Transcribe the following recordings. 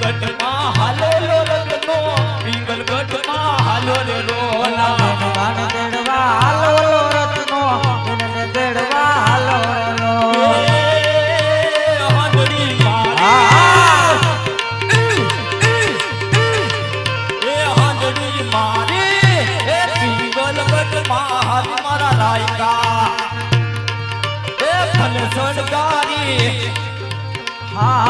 ગઢમાં હાલો રે રોલા ગાને તેડવા હાલો લો રત્નો એને તેડવા હાલો લો એ હાંડળી મારી આ એ હાંડળી મારી એ પિંગલગઢમાં હાલ મારા રાયકા એ ફલ સડગારી હા.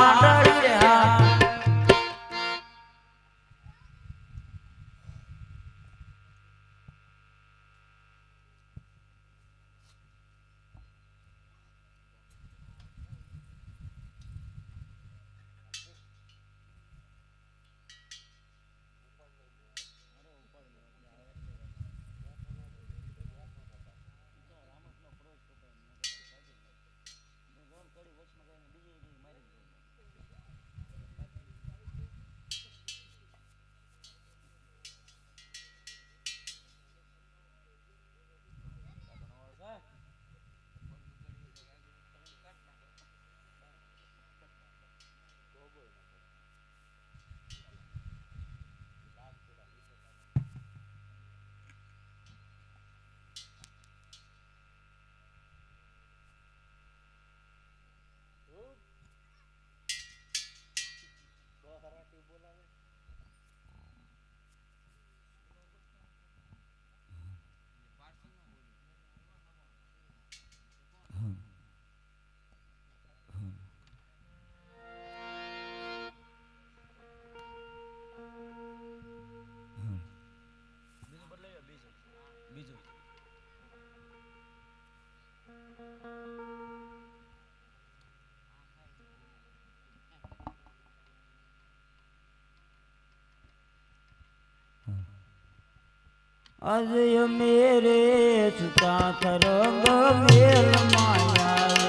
અજય મેરે છુટા કરંગ મેલ માયા.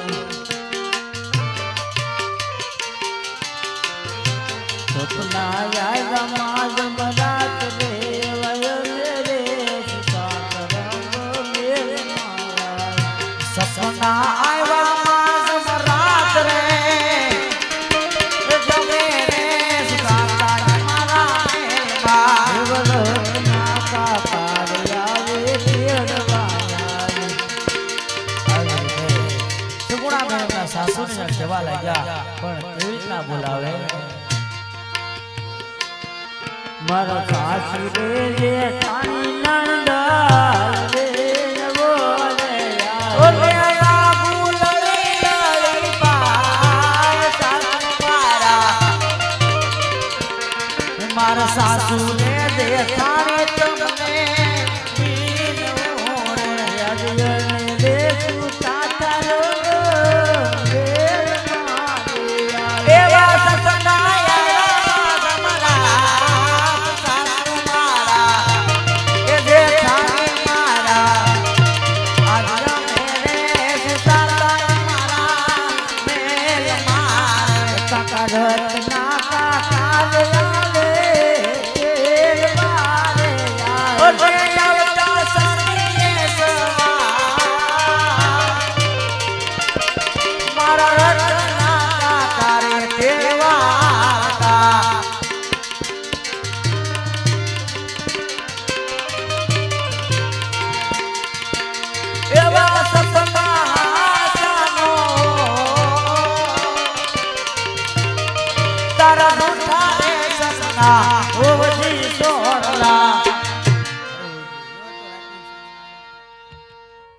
સપના યાદ મારા સાસુ રે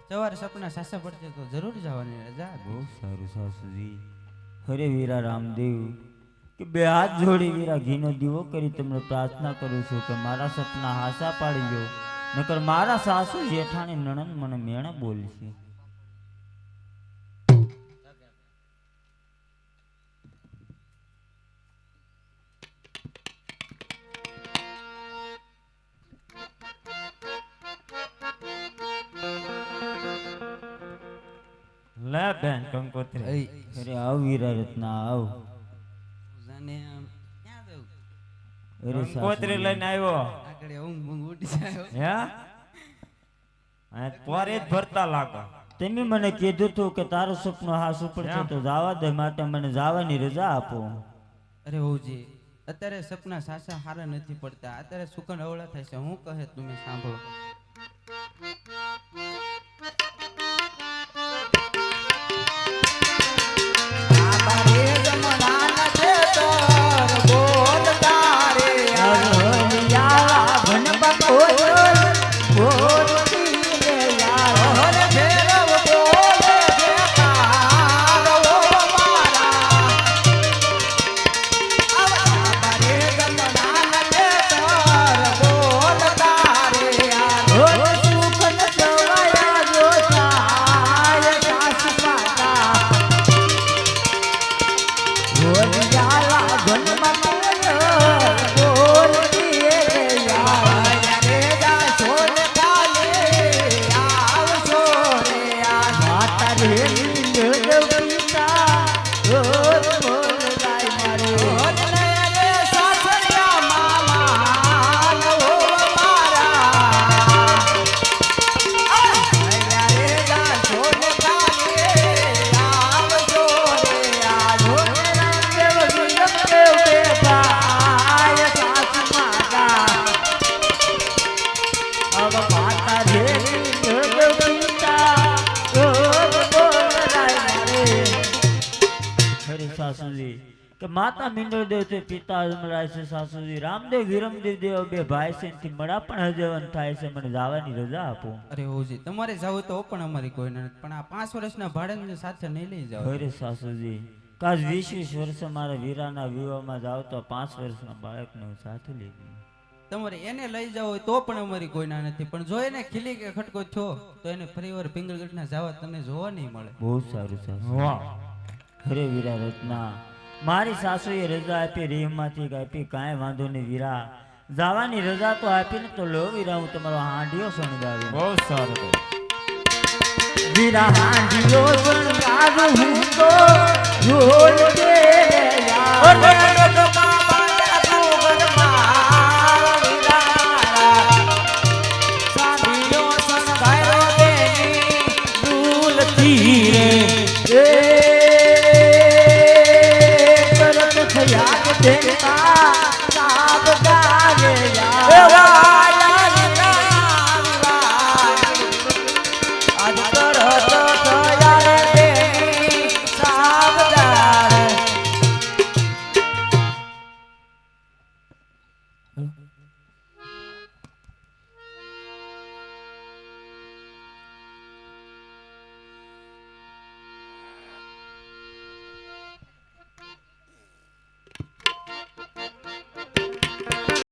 સવારે સપના સાસા પડશે તો જરૂર જવાની રજા. બહુ સારું સાસુજી. હરે વીરા રામદેવ, કે બે હાથ જોડી વીરા ઘીનો દીવો કરી તમને પ્રાર્થના કરું છું કે મારા સપના હાસા પાડી દો નકર મારા સાસુ જેઠાણી નણંદ મને મેણે બોલશે. લે બેન કંકોત્રી. અરે આવ વીરા રત્ના આવ. જાને આમ ક્યાં જવું અરે કંકોત્રી લઈને આવ્યો. આગળ ઊંઘ ઊંઘ ઉડી જાય હે? આ પોરે જ ભરતા લાગો. તમે મને કીધું તું કે તારું સપનું હાસ ઉપર છે તો જવા દે માટે મને જવાની રજા આપો. અરે ઓજી અત્યારે સપના સાસા હારા નથી પડતા. અત્યારે સુકન અવળા થાય છે. હું કહે તમે સાંભળો. માતા મિંડળ છે પિતા અમરાય છે સાસુજી રામદેવ વિરમદેવ દેવ બે ભાઈ છે એથી મળા પણ હજવન થાય છે મને જવાની રજા આપો. અરે ઓજી તમારે જવું તો પણ અમારી કોઈ નથી પણ આ પાંચ વર્ષના ભાડે સાથે નહીં લઈ જાવ અરે સાસુજી કાજ વીસ વીસ વર્ષ મારા વીરાના વિવાહમાં જાવ તો પાંચ વર્ષના બાળકને સાથે લઈ ગયો. તમારે એને લઈ જાવ હોય તો પણ અમારી કોઈ ના નથી પણ જો એને ખીલી કે ખટકો થયો તો એને ફરીવાર પિંગળગઢના જવા તમને જોવા નહીં મળે. બહુ સારું સાસુ અરે વીરા રત્ના મારી સાસુએ રજા આપી રીહમાંથી આપી કાંઈ વાંધો નહીં વીરા. જવાની રજા તો આપીને તો લો વીરા હું તમારો હાંડિયો શણગારું બહુ સારું વીરા હાંડિયો શણગારું હું તો રોજ